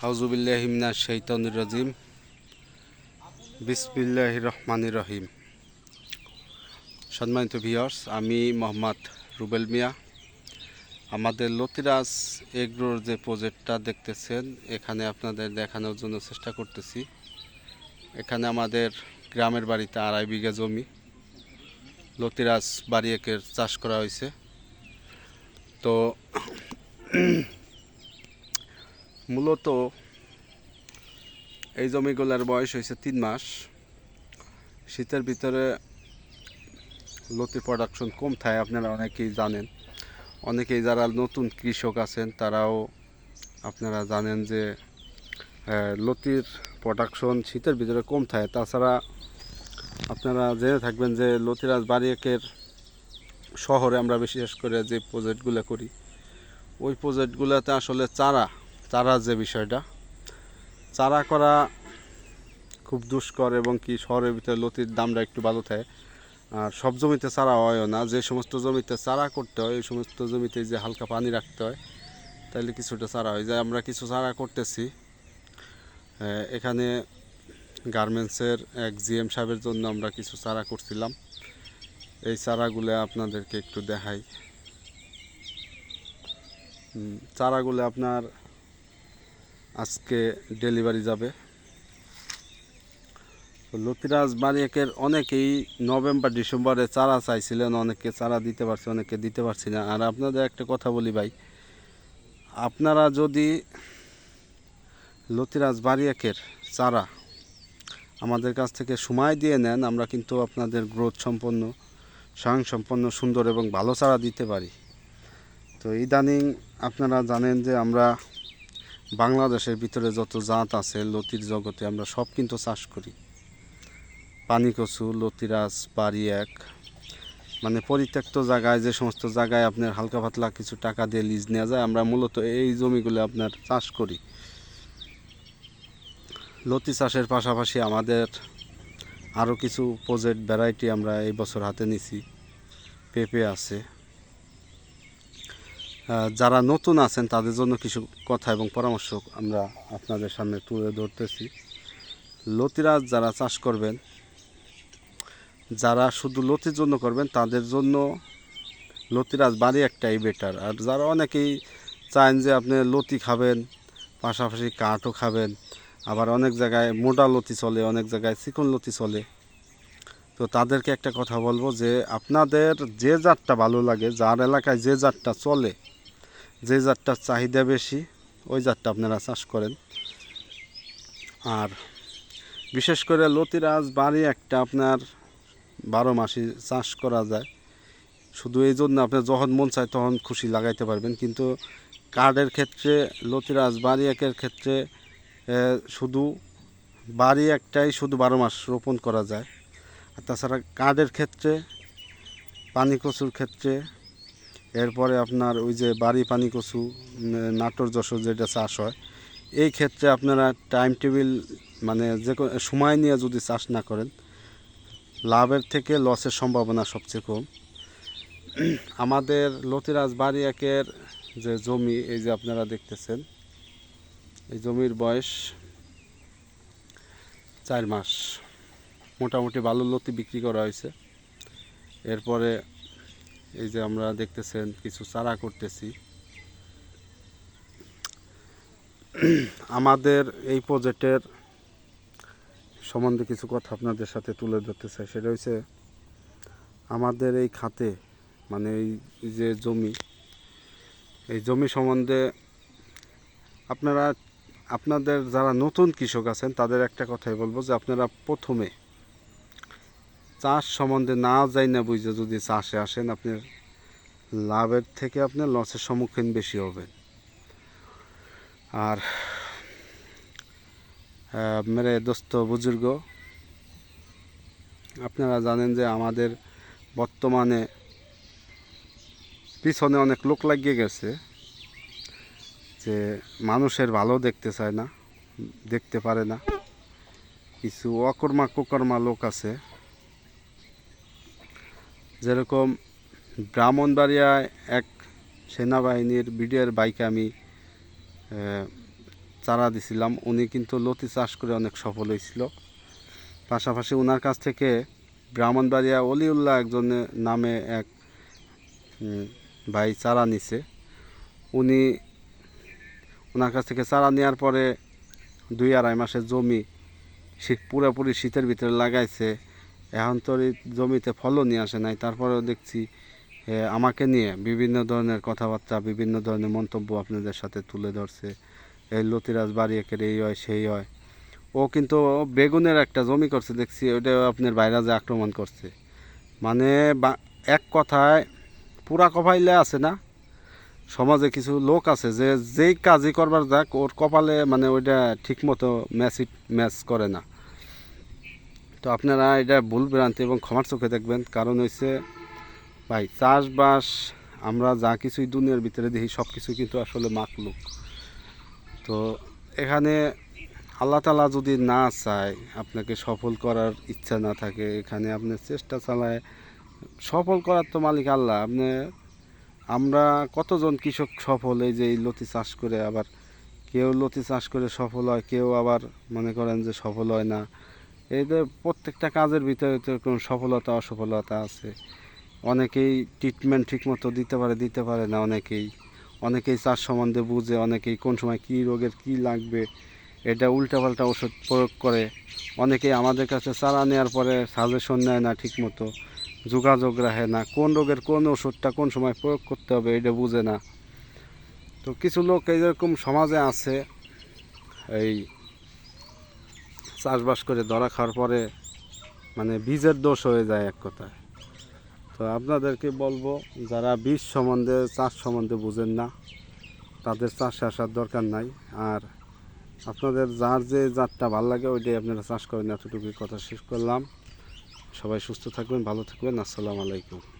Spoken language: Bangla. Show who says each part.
Speaker 1: হাউজুবিল্লাহিমিনা শৈতনুর রাজিম। বিসমিল্লাহ রহমানির রহিম। সম্মানিত ভিওর্স আমি মোহাম্মদ রুবেল মিয়া। আমাদের লতিরাজ এগ্রোর যে প্রজেক্টটা দেখতেছেন, এখানে আপনাদের দেখানোর জন্য চেষ্টা করতেছি। এখানে আমাদের গ্রামের বাড়িতে আড়াই বিঘা জমি। লতিরাজ বাড়ি একের চাষ করা হয়েছে। তো মূলত এই জমিগুলোর বয়স হয়েছে তিন মাস। শীতের ভিতরে লতির প্রোডাকশন কম থাকে আপনারা অনেকেই জানেন। অনেকেই যারা নতুন কৃষক আছেন, তারাও আপনারা জানেন যে লতির প্রোডাকশন শীতের ভিতরে কম থাকে তাছাড়া আপনারা জেনে থাকবেন যে, লতিরাজ বাড়িয়েকের শহরে আমরা বিশেষ করে যে প্রজেক্টগুলো করি, ওই প্রজেক্টগুলোতে আসলে চারা চারা যে বিষয়টা, চারা করা খুব দুষ্কর এবং কি শহরের ভিতরে লতির দামটা একটু ভালো থাকে। আর সব জমিতে চারা হয়ও না, যে সমস্ত জমিতে চারা করতে হয়, ওই সমস্ত জমিতে যে হালকা পানি রাখতে হয় তাহলে কিছুটা চারা হয় যায়। আমরা কিছু চারা করতেছি। এখানে গার্মেন্টসের এক জিএম সাহেবের জন্য আমরা কিছু চারা করছিলাম। এই চারাগুলো আপনাদেরকে একটু দেখাই। চারাগুলো আপনার আজকে ডেলিভারি যাবে। লতিরাজ বাড়িয়েকের অনেকেই নভেম্বর, ডিসেম্বরে চারা চাইছিলেন, অনেকে চারা দিতে পারছে, অনেকে দিতে পারছি না। আর আপনাদের একটা কথা বলি ভাই, আপনারা যদি লতিরাজ বাড়িয়েকের চারা আমাদের কাছ থেকে সময় দিয়ে নেন, আমরা কিন্তু আপনাদের গ্রোথ সম্পন্ন স্বয়ংসম্পন্ন সুন্দর এবং ভালো চারা দিতে পারি। তো ইদানিং আপনারা জানেন যে আমরা বাংলাদেশের ভিতরে যত জাত আছে, লতির জগতে আমরা সব কিন্তু চাষ করি। পানি, কচু, লতিরাজ, বাড়ি এক। মানে পরিত্যক্ত জায়গায়, যে সমস্ত জায়গায় আপনার হালকা পাতলা কিছু টাকা দিয়ে লিজ নেওয়া যায়, আমরা মূলত এই জমিগুলো আপনার চাষ করি। লতি চাষের পাশাপাশি আমাদের আরও কিছু প্রজেক্ট ভ্যারাইটি আমরা এই বছর হাতে নিছি। পেঁপে আছে। যারা নতুন আছেন, তাদের জন্য কিছু কথা এবং পরামর্শ আমরা আপনাদের সামনে তুলে ধরতেছি। লতিরাজ যারা চাষ করবেন, যারা শুধু লতির জন্য করবেন, তাদের জন্য লতিরাজ বাড়ি একটাই বেটার আর যারা অনেকেই চান যে আপনি লতি খাবেন, পাশাপাশি কাঠও খাবেন, আবার অনেক জায়গায় মোটা লতি চলে, অনেক জায়গায় চিকন লতি চলে। তো তাদেরকে একটা কথা বলব যে, আপনাদের যে জাতটা ভালো লাগে, যার এলাকায় যে জাতটা চলে যে জাতটার চাহিদা বেশি, ওই জাতটা আপনারা চাষ করেন। আর বিশেষ করে লতিরাজ বাড়ি একটা আপনার বারো মাসই চাষ করা যায়। শুধু এই জন্য আপনি যখন মন চায় তখন খুশি লাগাইতে পারবেন। কিন্তু কার্ডের ক্ষেত্রে, লতিরাজ বাড়ি একের ক্ষেত্রে শুধু বাড়ি একটাই শুধু বারো মাস রোপণ করা যায়। আর তাছাড়া কার্ডের ক্ষেত্রে, পানি কচুর ক্ষেত্রে এরপরে আপনার ওই যে বাড়ি পানি কচু নাটোর যশোর যেটা চাষ হয়, এই ক্ষেত্রে আপনারা টাইম টেবিল মানে যে সময় নিয়ে যদি চাষ না করেন, লাভের থেকে লসের সম্ভাবনা সবচেয়ে কম। আমাদের লতিরাজ বাড়ি একের যে জমি, এই যে আপনারা দেখতেছেন, এই জমির বয়স চার মাস। মোটামুটি বালুর লতি বিক্রি করা হয়েছে। এরপরে এই যে আমরা দেখতেছেন কিছু চারা করতেছি। আমাদের এই প্রজেক্টের সম্বন্ধে কিছু কথা আপনাদের সাথে তুলে ধরতে চাই। সেটা হচ্ছে আমাদের এই খাতে মানে এই যে জমি, এই জমি সম্বন্ধে আপনারা, আপনাদের যারা নতুন কৃষক আছেন, তাদের একটা কথাই বলব যে আপনারা প্রথমে চাষ সম্বন্ধে না যাই না বুঝে যদি চাষে আসেন আপনার লাভের থেকে আপনার লসের সম্মুখীন বেশি হবেন। আর মেরে দোস্ত, বুজুর্গ, আপনারা জানেন যে আমাদের বর্তমানে পিছনে অনেক লোক লাগিয়ে গেছে, যে মানুষের ভালো দেখতে চায় না, দেখতে পারে না। কিছু অকর্মা কুকর্মা লোক আছে। যেরকম ব্রাহ্মণবাড়িয়ায় এক সেনাবাহিনীর বিডিআর বাইকে আমি চারা দিছিলাম। উনি কিন্তু লতি চাষ করে অনেক সফল হয়েছিল। পাশাপাশি ওনার কাছ থেকে ব্রাহ্মণবাড়িয়া অলিউল্লাহ একজনের নামে এক ভাই চারা নিছে। উনি ওনার কাছ থেকে চারা নেওয়ার পরে দুই আড়াই মাসের জমি শীত, পুরোপুরি শীতের ভিতরে লাগাইছে। এখন তো জমিতে ফলও নিয়ে আসে নাই, তারপরেও দেখছি আমাকে নিয়ে বিভিন্ন ধরনের কথাবার্তা, বিভিন্ন ধরনের মন্তব্য আপনাদের সাথে তুলে ধরছে। এই লতিরাজ বাড়ি একের এই হয়, সেই হয়। ও কিন্তু বেগুনের একটা জমি করছে, দেখছি ওটা আপনার বাইরে যে আক্রমণ করছে। মানে এক কথায় পুরা কপাইলে আছে না? সমাজে কিছু লোক আছে যে, যেই কাজই করবার যাক, ওর কপালে মানে ওইটা ঠিকমতো ম্যাচ ম্যাচ করে না। তো আপনারা এটা ভুল ভ্রান্তি এবং ক্ষমার চোখে দেখবেন। কারণ হচ্ছে ভাই, চাষবাস আমরা যা কিছুই দুনিয়ার ভিতরে দেখি সব কিছু কিন্তু আসলে মাকলুক তো এখানে আল্লাহ তালা যদি না চায়, আপনাকে সফল করার ইচ্ছা না থাকে, এখানে আপনি চেষ্টা চালায়, সফল করার তো মালিক আল্লাহ। আপনি, আমরা কতজন কৃষক সফল, এই যে এই লতি চাষ করে আবার কেউ লতি চাষ করে সফল হয়, কেউ আবার মনে করেন যে সফল হয় না। যে প্রত্যেকটা কাজের ভিতরে তো কোনো সফলতা, অসফলতা আছে। অনেকেই ট্রিটমেন্ট ঠিকমতো দিতে পারে দিতে পারে না অনেকেই। অনেকেই চাষ সম্বন্ধে বুঝে, অনেকেই কোন সময় কী রোগের কী লাগবে, এটা উল্টাপাল্টা ওষুধ প্রয়োগ করে। অনেকেই আমাদের কাছে চারা নেওয়ার পরে সাজেশন নেয় না ঠিকমতো, যোগাযোগ রাখে না, কোন রোগের কোন ওষুধটা কোন সময় প্রয়োগ করতে হবে এটা বুঝে না। তো কিছু লোক এইরকম সমাজে আছে, এই চাষবাস করে ধরা খাওয়ার পরে মানে বীজের দোষ হয়ে যায় এক কথায়। তো আপনাদেরকে বলব, যারা বীজ সম্বন্ধে, চাষ সম্বন্ধে বুঝেন না, তাদের চাষে আসার দরকার নাই। আর আপনাদের যার যে জাতটা ভালো লাগে, ওইটাই আপনারা চাষ করেন। এতটুকুই কথা শেষ করলাম। সবাই সুস্থ থাকবেন, ভালো থাকবেন। আসসালামু আলাইকুম।